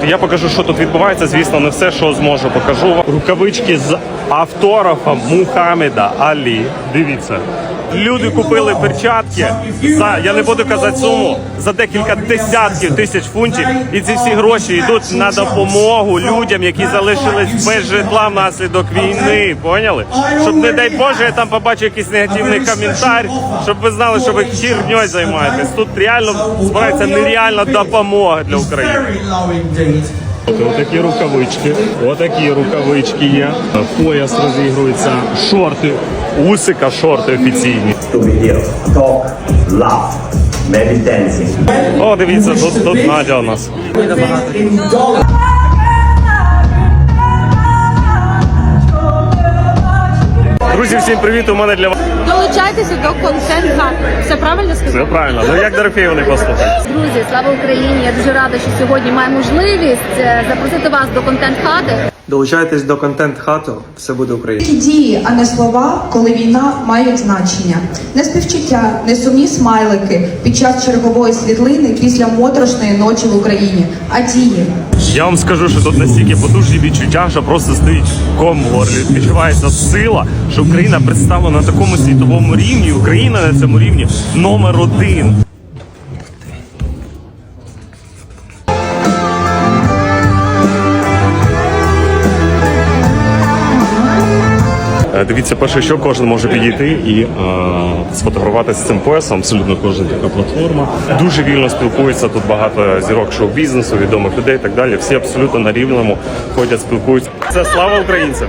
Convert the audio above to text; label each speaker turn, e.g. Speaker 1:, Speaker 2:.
Speaker 1: Давайте я покажу, що тут відбувається. Звісно, не все, що зможу, покажу. Рукавички з автографом Мухаммеда Алі. Дивіться. Люди купили перчатки за я не буду казати суму за декілька десятків тисяч фунтів, і ці всі гроші йдуть на допомогу людям, які залишились без житла внаслідок війни. Поняли? Щоб не дай Боже, я там побачу якийсь негативний коментар, щоб ви знали, що ви хірньою займаєтесь. Тут реально збирається нереальна допомога для України.
Speaker 2: Indeed.
Speaker 1: Отакі рукавички, отакі рукавички є. Пояс розігрується, шорти, усика, шорти офіційні. О, дивіться, тут, тут Надя у нас. Друзі, всім привіт! У мене для вас
Speaker 3: Долучайтеся до контент хати. Все правильно
Speaker 1: все правильно. Ну як Дорофеєв не послухати?
Speaker 3: Друзі, слава Україні! Я дуже рада, що сьогодні маю можливість е, запросити вас до контент хати.
Speaker 4: Долучайтесь до контент хату, все буде Україна.
Speaker 5: Тільки дії, а не слова, коли війна мають значення. Не співчуття, не сумні смайлики під час чергової світлини після моторошної ночі в Україні, а дії.
Speaker 1: Я вам скажу, що тут настільки потужні відчуття, що просто стоїть ком в горлі. Відчувається сила, що Україна представлена на такому світовому рівні. Україна на цьому рівні номер один. Дивіться, перше, що кожен може підійти і е, сфотографуватися з цим поясом. Абсолютно кожна така платформа. Дуже вільно спілкуються. Тут багато зірок шоу-бізнесу, відомих людей і так далі. Всі абсолютно на рівному ходять, спілкуються. Це слава українцям!